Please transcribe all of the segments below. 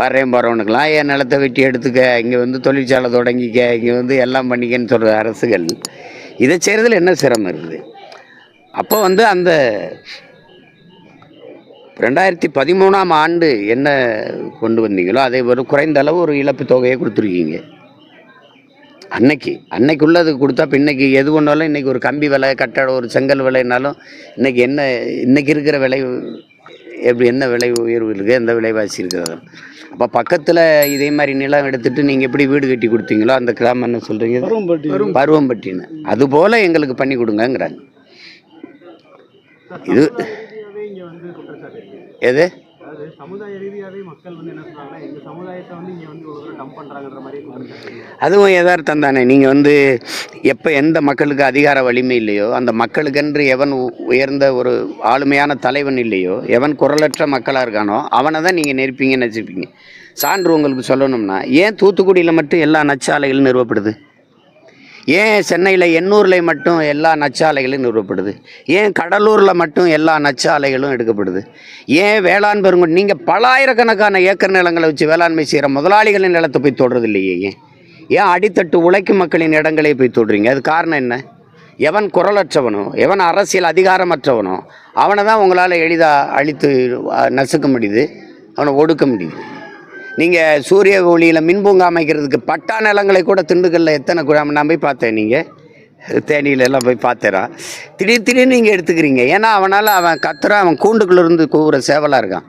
வர்றேன் போகிறவனுக்கெல்லாம் என் நிலத்தை வெட்டி எடுத்துக்க. இங்கே வந்து தொழிற்சாலை தொடங்கிக்க. இங்கே வந்து எல்லாம் பண்ணிக்கன்னு சொல்கிற அரசுகள். இதை செய்கிறதுல என்ன சிரமம் இருக்குது? அப்போ வந்து அந்த ரெண்டாயிரத்தி பதிமூணாம் ஆண்டு என்ன கொண்டு வந்தீங்களோ அதே ஒரு குறைந்த அளவு ஒரு இழப்பு தொகையை கொடுத்துருக்கீங்க. அன்னைக்கு அன்னைக்கு அது கொடுத்தா இப்போ இன்னைக்கு எது ஒன்றாலும் இன்றைக்கி ஒரு கம்பி விலை கட்டட ஒரு செங்கல் விலைனாலும் இன்றைக்கி என்ன இன்றைக்கி இருக்கிற விலை எப்படி என்ன விலை உயர்வு இருக்குது எந்த விலைவாசி இருக்கிறது. அப்போ பக்கத்தில் இதே மாதிரி நிலம் எடுத்துட்டு நீங்கள் எப்படி வீடு கட்டி கொடுத்தீங்களோ அந்த கிராமம் என்ன சொல்கிறீங்க பருவம்பட்டி பருவம்பட்டின்னு. அதுபோல் எங்களுக்கு பண்ணி கொடுங்கங்கிறாங்க. இது. எது? சமுதாய ரீதியாகவே மக்கள் வந்து என்ன சொல்றாங்கன்னா எங்க சமுதாயத்தை வந்து இங்கே வந்து ஒரு டம்ப் பண்றாங்கன்ற மாதிரி அதுவும் யதார்த்தம் தானே. நீங்கள் வந்து எப்போ எந்த மக்களுக்கு அதிகார வலிமை இல்லையோ அந்த மக்களுக்கென்று எவன் உ- உயர்ந்த ஒரு ஆளுமையான தலைவன் இல்லையோ எவன் குரலற்ற மக்களாக இருக்கானோ அவனை தான் நீங்கள் நெருப்பீங்கன்னு நினச்சிருப்பீங்க. சான்று உங்களுக்கு சொல்லணும்னா ஏன் தூத்துக்குடியில் மட்டும் எல்லா நச்சாலைகளும் நிறுவப்படுது? ஏன் சென்னையில் எண்ணூரில் மட்டும் எல்லா நச்சாலைகளும் நிறுவப்படுது? ஏன் கடலூரில் மட்டும் எல்லா நச்சாலைகளும் எடுக்கப்படுது? ஏன் வேளாண் பெருங்குடி நீங்கள் பலாயிரக்கணக்கான ஏக்கர் நிலங்களை வச்சு வேளாண்மை செய்கிற முதலாளிகளின் நிலத்தை போய் தொடுறது இல்லையே ஏன்? ஏன் அடித்தட்டு உழைக்கும் மக்களின் இடங்களே போய் தொடுறீங்க? அது காரணம் என்ன? எவன் குரலற்றவனோ எவன் அரசியல் அதிகாரமற்றவனோ அவனை தான் உங்களால் எளிதாக அழித்து நசுக்க முடியுது அவனை ஒடுக்க முடியுது. நீங்கள் சூரிய ஒளியில் மின்பூங்கா அமைக்கிறதுக்கு பட்டா நிலங்களை கூட திண்டுக்கல்ல எத்தனை குழாம் நான் போய் பார்த்தேன் நீங்கள் தேனியில எல்லாம் போய் பார்த்துறான் திடீர் திடீர்னு நீங்கள் எடுத்துக்கிறீங்க. ஏன்னா அவனால் அவன் கத்துறான் அவன் கூண்டுக்குள்ளேருந்து கூவுற சேவலாக இருக்கான்.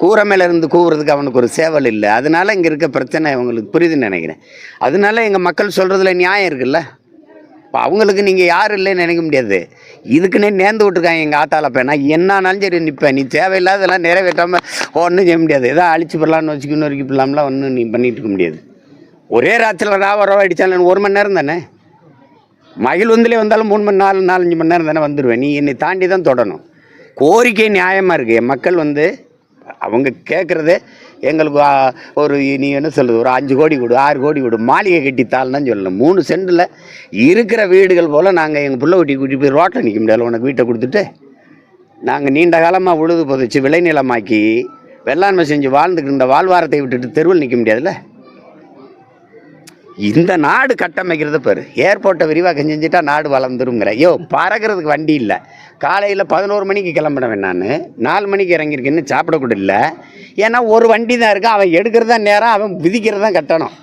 கூரை மேலே இருந்து கூவுறதுக்கு அவனுக்கு ஒரு சேவல் இல்லை. அதனால் இங்கே இருக்க பிரச்சனை அவங்களுக்கு புரியுதுன்னு நினைக்கிறேன். அதனால எங்கள் மக்கள் சொல்கிறதுல நியாயம் இருக்குல்ல? இப்போ அவங்களுக்கு நீங்கள் யாரும் இல்லைன்னு நினைக்க முடியாது. இதுக்குன்னே நேர்ந்து விட்டுருக்காங்க எங்கள் ஆத்தால பேனா என்னானாலும் சரி நிற்பேன் நீ தேவையில்லாதெல்லாம் நிறைவேற்றாமல் ஒன்றும் செய்ய முடியாது. ஏதோ அழிச்சு போடலான்னு வச்சுக்கணும் வரைக்கும் போடலாம்லாம் ஒன்றும் நீ பண்ணிட்டு இருக்க முடியாது. ஒரே ராத்திரியில் ராவ ரவா அடித்தாலும் ஒரு மணி நேரம் தானே? மகிழ் வந்துலே வந்தாலும் மூணு மணி நாலு நாலஞ்சு மணி நேரம் தானே வந்துடுவேன் நீ என்னை தாண்டி தான் தொடணும். கோரிக்கை நியாயமாக இருக்குது மக்கள் வந்து அவங்க கேட்குறது எங்களுக்கு ஒரு நீ என்ன சொல்கிறது ஒரு அஞ்சு கோடி கொடு ஆறு கோடி கொடு மாளிகை கட்டித்தாள்னு சொல்லணும். மூணு சென்டில் இருக்கிற வீடுகள் போல் நாங்கள் எங்கள் பிள்ளை குட்டி கூட்டி போய் ரோட்டில் நிற்க முடியாது உனக்கு வீட்டை கொடுத்துட்டு? நாங்கள் நீண்ட காலமாக உழுது புதைச்சி விளைநிலமாக்கி வெள்ளாண்மை செஞ்சு வாழ்ந்துக்கிட்டு இந்த வாழ்வாரத்தை விட்டுட்டு தெருவில் நிற்க முடியாதுல்ல? இந்த நாடு கட்டமைக்கிறத பாரு. ஏர்போர்ட்டை விரிவாக்கம் செஞ்சுட்டா நாடு வளர்ந்துருங்கிற ஐயோ பறக்கிறதுக்கு வண்டி இல்லை. காலையில் பதினோரு மணிக்கு கிளம்பினவன் நான். நாலு மணிக்கு இறங்கியிருக்கேன் இன்னும் சாப்பிட கூட இல்லை. ஏன்னா ஒரு வண்டி தான் இருக்கு. அவன் எடுக்கிறது நேரம் அவன் விதிக்கிறது தான் கட்டணும்.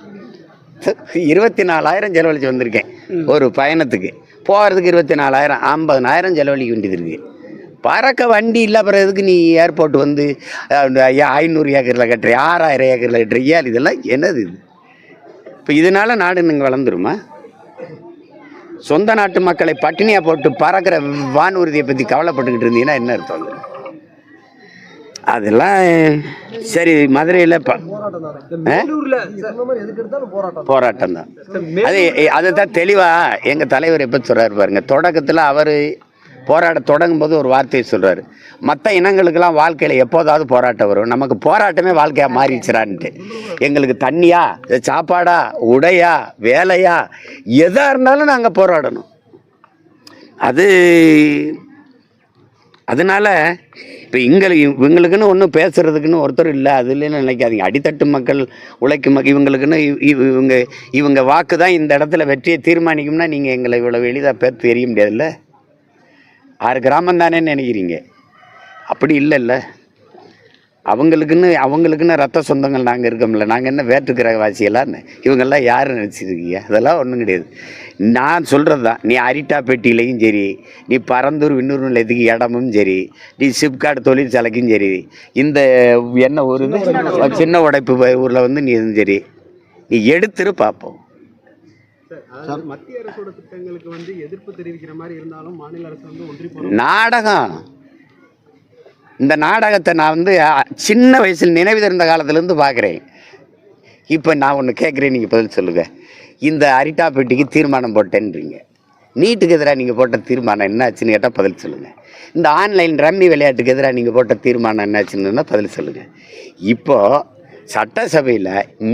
இருபத்தி நாலாயிரம் செலவழிச்சு வந்திருக்கேன். ஒரு பயணத்துக்கு. போகிறதுக்கு இருபத்தி நாலாயிரம் ஐம்பதனாயிரம் செலவழிக்க வேண்டியது இருக்குது பறக்க வண்டி இல்லை அப்புறம் எதுக்கு நீ ஏர்போர்ட் வந்து ஐநூறு ஏக்கரில் கட்டுற ஆறாயிரம் ஏக்கரில் கட்டுற? இதெல்லாம் என்னது இது? இப்போ இதனால நாடு நீங்கள் வளர்ந்துருமா? சொந்த நாட்டு மக்களை பட்டினியாக போட்டு பறக்கிற வானூர்தியை பற்றி கவலைப்பட்டுக்கிட்டு இருந்தீங்கன்னா என்ன அர்த்தம் அது? அதெல்லாம் சரி மதுரையில் போராட்டம் தான் அது அதை தான் தெளிவாக எங்கள் தலைவர் எப்போ சொல்கிறாரு பாருங்க. தொடக்கத்தில் அவர் போராட தொடங்கும் போது ஒரு வார்த்தையை சொல்கிறாரு மற்ற இனங்களுக்கெல்லாம் வாழ்க்கையில் எப்போதாவது போராட்டம் வரும். நமக்கு போராட்டமே வாழ்க்கையாக மாறிடுச்சுறான்ட்டு எங்களுக்கு தண்ணியா சாப்பாடா உடையா வேலையா எதாக இருந்தாலும் நாங்கள் போராடணும். அது அதனால இப்போ இங்கே இவங்களுக்குன்னு ஒன்றும் பேசுறதுக்குன்னு ஒருத்தர் இல்லை. அது இல்லைன்னு நினைக்காதீங்க. அடித்தட்டு மக்கள் உழைக்கும் மக்கள் இவங்களுக்குன்னு இவ்- இவ்- இவங்க இவங்க வாக்கு தான் இந்த இடத்துல வெற்றியை தீர்மானிக்கும்னா நீங்கள் எங்களை இவ்வளோ எளிதாக பேர் தெரிய முடியாதுல்ல? ஆறு கிராமம் தானே நினைக்கிறீங்க? அப்படி இல்லைல்ல. அவங்களுக்குன்னு அவங்களுக்குன்னு ரத்த சொந்தங்கள் நாங்கள் இருக்கோம்ல. நாங்கள் என்ன வேற்று கிரகவாசியெல்லாம் இவங்கெல்லாம் யார் நினச்சிருக்கீங்க? அதெல்லாம் ஒன்றும் கிடையாது. நான் சொல்கிறது தான் நீ அரிட்டாப்பேட்டிலையும் சரி நீ பரந்தூர் விண்ணூர் நிலையத்துக்கு இடமும் சரி நீ சிப்காட் தொழிற்சாலைக்கும் சரி இந்த என்ன ஒரு இது? சின்ன உடைப்பு ஊரில் வந்து நீ சரி நீ எடுத்துரு பார்ப்போம் மத்திய அரசோட திட்டங்களுக்கு வந்து எதிர்ப்பு தெரிவிக்கிற மாதிரி இருந்தாலும் மாநில அரசு வந்து ஒன்றி நாடகம். இந்த நாடகத்தை நான் வந்து சின்ன வயசில் நினைவு தெரிந்த காலத்துலேருந்து பார்க்குறேன். இப்போ நான் ஒன்று கேட்குறேன் நீங்கள் பதில் சொல்லுங்கள் இந்த அரிட்டா பெட்டிக்கு தீர்மானம் போட்டேன்றீங்க. நீட்டுக்கு எதிராக நீங்கள் போட்ட தீர்மானம் என்னாச்சுன்னு கேட்டால் பதில் சொல்லுங்கள் இந்த ஆன்லைன் ரம்மி விளையாட்டுக்கு எதிராக நீங்கள் போட்ட தீர்மானம் என்னாச்சுன்னு பதில் சொல்லுங்கள் இப்போது சட்டசபையில்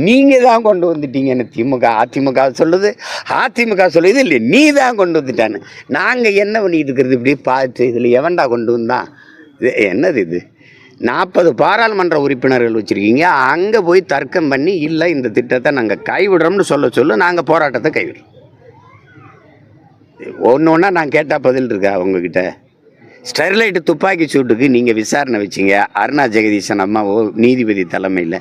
நீங்கள் தான் கொண்டு வந்துட்டீங்கன்னு திமுக அதிமுக சொல்லுது அதிமுக சொல்லுது இல்லை நீ தான் கொண்டு வந்துட்டான்னு. நாங்கள் என்ன பண்ணிட்டு இருக்கிறது இப்படி பார்த்து இதில் எவன்டா கொண்டு வந்தான் இது என்னது இது? நாற்பது பாராளுமன்ற உறுப்பினர்கள் வச்சுருக்கீங்க அங்கே போய் தர்க்கம் பண்ணி இல்லை இந்த திட்டத்தை நாங்கள் கைவிடுறோம்னு சொல்ல சொல்ல நாங்கள் போராட்டத்தை கைவிடுறோம். ஒன்று ஒன்றா நான் கேட்டால் பதில் இருக்கா உங்ககிட்ட? ஸ்டெர்லைட் துப்பாக்கி சூட்டுக்கு நீங்கள் விசாரணை வச்சீங்க. அருணா ஜெகதீசன் அம்மாவோ நீதிபதி தலைமையில்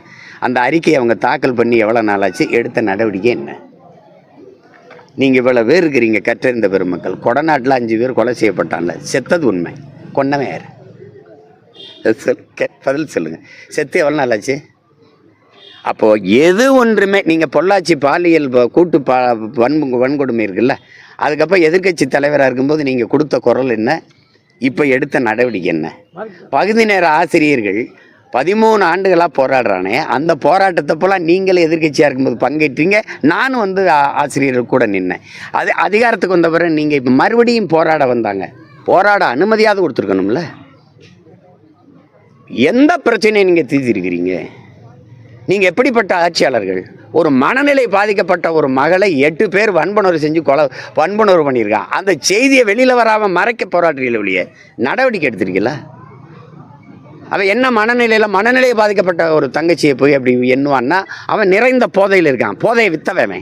அந்த அறிக்கையை அவங்க தாக்கல் பண்ணி எவ்வளோ நாளாச்சு? எடுத்த நடவடிக்கை என்ன? நீங்கள் இவ்வளோ பேர் இருக்கிறீங்க கற்றறிந்த பெருமக்கள். கொடநாட்டில் அஞ்சு பேர் கொலை செய்யப்பட்டான்ல செத்தது உண்மை. கொன்னவன் யார்? சொல் பதில் சொல்லுங்கள் செத்து எவ்வளோ நாள் ஆச்சு அப்போது எது ஒன்றுமே நீங்கள் பொள்ளாச்சி பாலியல் கூட்டு பா வன்பு வன்கொடுமை இருக்குல்ல அதுக்கப்புறம் எதிர்க்கட்சி தலைவராக இருக்கும்போது நீங்கள் கொடுத்த குரல் என்ன? இப்போ எடுத்த நடவடிக்கை என்ன? பகுதி நேர ஆசிரியர்கள் பதிமூணு ஆண்டுகளாக போராடுறானே அந்த போராட்டத்தை போல நீங்களே எதிர்க்கட்சியாக இருக்கும்போது பங்கேற்றீங்க. நானும் வந்து ஆசிரியர்கள் கூட நின்னேன். அது அதிகாரத்துக்கு வந்த பிறகு நீங்கள் இப்போ மறுபடியும் போராட வந்தாங்க. போராட அனுமதியாவது கொடுத்துருக்கணும்ல? எந்த பிரச்சனையை நீங்கள் தீர்த்திருக்கிறீங்க? நீங்கள் எப்படிப்பட்ட ஆட்சியாளர்கள்? ஒரு மனநிலை பாதிக்கப்பட்ட ஒரு மகளை எட்டு பேர் வன்புணர்வு செஞ்சு கொலை வன்புணர்வு பண்ணியிருக்கான். அந்த செய்தியை வெளியில் வராமல் மறைக்க போராடுறீங்களே ஒழிய நடவடிக்கை எடுத்திருக்கீங்களா? அவன் என்ன மனநிலையில் மனநிலையை பாதிக்கப்பட்ட ஒரு தங்கச்சியை போய் அப்படி எண்ணுவான்னா அவன் நிறைந்த போதையில் இருக்கான். போதையை வித்தவன்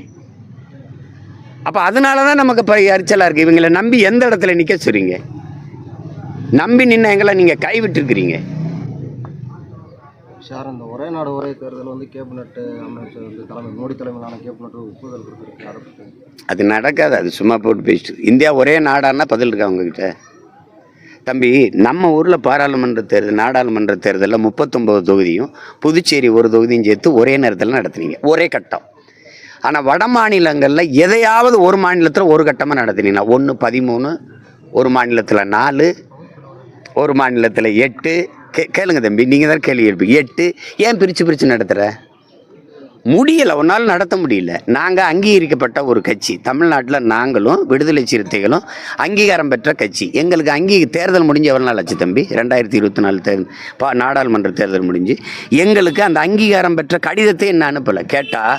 அப்போ அதனால தான் நமக்கு இப்போ எரிச்சலாக இருக்குது இவங்களை நம்பி எந்த இடத்துல நிற்க சொல்றீங்க? நம்பி நின்ன எங்களை நீங்கள் கைவிட்டுருக்கிறீங்க. சார் இந்த ஒரே நாடு ஒரே தேர்தல் வந்து கேபினட் அமைச்சர் வந்து தலைமை மோடி தலைமையிலான கேபினட் ஒப்புதல் கொடுத்துருக்கு அது நடக்காது அது சும்மா போட்டு பேசிட்டு. இந்தியா ஒரே நாடானா பதில் இருக்கா உங்ககிட்ட? தம்பி நம்ம ஊரில் பாராளுமன்ற தேர்தல் நாடாளுமன்ற தேர்தலில் முப்பத்தொம்போது தொகுதியும் புதுச்சேரி ஒரு தொகுதியும் சேர்த்து ஒரே நேரத்தில் நடத்துனீங்க. ஒரே கட்டம். ஆனால் வட மாநிலங்களில் எதையாவது ஒரு மாநிலத்தில் ஒரு கட்டமாக நடத்துனீங்கன்னா ஒன்று பதிமூணு ஒரு மாநிலத்தில் நாலு ஒரு மாநிலத்தில் எட்டு கே கேளுங்க தம்பி நீங்கள் தான் கேள்வி எழுப்பி எட்டு ஏன் பிரித்து பிரித்து நடத்துகிற முடியலை உன்னால் நடத்த முடியல. நாங்கள் அங்கீகரிக்கப்பட்ட ஒரு கட்சி. தமிழ்நாட்டில் நாங்களும் விடுதலை சிறுத்தைகளும் அங்கீகாரம் பெற்ற கட்சி. எங்களுக்கு அங்கீ தேர்தல் முடிஞ்சு எவ்வளோ நாள் ஆச்சு தம்பி? ரெண்டாயிரத்தி இருபத்தி நாலு தேர்தல் பா நாடாளுமன்ற தேர்தல் முடிஞ்சு. எங்களுக்கு அந்த அங்கீகாரம் பெற்ற கடிதத்தை என்ன அனுப்பலை? கேட்டால்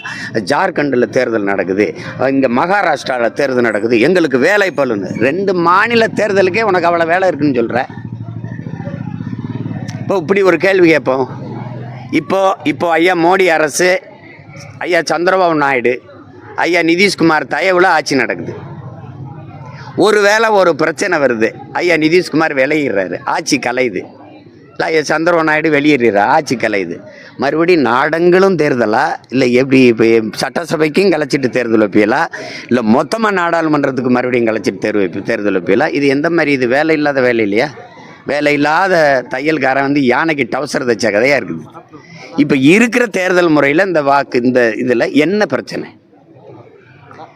ஜார்க்கண்டில் தேர்தல் நடக்குது. இங்கே மகாராஷ்டிராவில் தேர்தல் நடக்குது. எங்களுக்கு வேலை பலுன்னு ரெண்டு மாநில தேர்தலுக்கே உனக்கு அவ்வளோ வேலை இருக்குன்னு சொல்கிற இப்போ இப்படி ஒரு கேள்வி கேட்போம். இப்போது இப்போ ஐயா மோடி அரசு ஐயா சந்திரபாபு நாயுடு ஐயா நிதிஷ்குமார் தயவில் ஆட்சி நடக்குது. ஒருவேளை ஒரு பிரச்சனை வருது. ஐயா நிதிஷ்குமார் விளையிடுறாரு ஆட்சி கலையுது. இல்லை ஐயா சந்திரபாபு நாயுடு வெளியேறாரு ஆட்சி கலையுது. மறுபடியும் நாடங்களும் தேர்தலா? இல்லை எப்படி இப்போ சட்டசபைக்கும் கலைச்சிட்டு தேர்தல் வைப்பீங்களா? இல்லை மொத்தமாக நாடாளுமன்றத்துக்கு மறுபடியும் கலைச்சிட்டு தேர்வு வைப்பு தேர்தல் வைப்பீங்களா? இது எந்த மாதிரி? இது வேலை இல்லாத வேலை இல்லையா? வேலை இல்லாத தையல்காரன் வந்து யானைக்கு டவுசர் தைச்ச கதையாக இருக்குது. இப்போ இருக்கிற தேர்தல் முறையில் இந்த வாக்கு இந்த இதில் என்ன பிரச்சனை?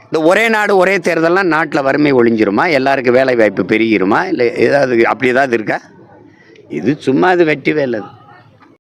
இந்த ஒரே நாடு ஒரே தேர்தல்லாம் நாட்டில் வறுமை ஒழிஞ்சிருமா? எல்லாருக்கும் வேலை வாய்ப்பு பெருகிருமா? இல்லை ஏதாவது அப்படி ஏதாவது இருக்கா? இது சும்மா அது வெட்டி வேலை.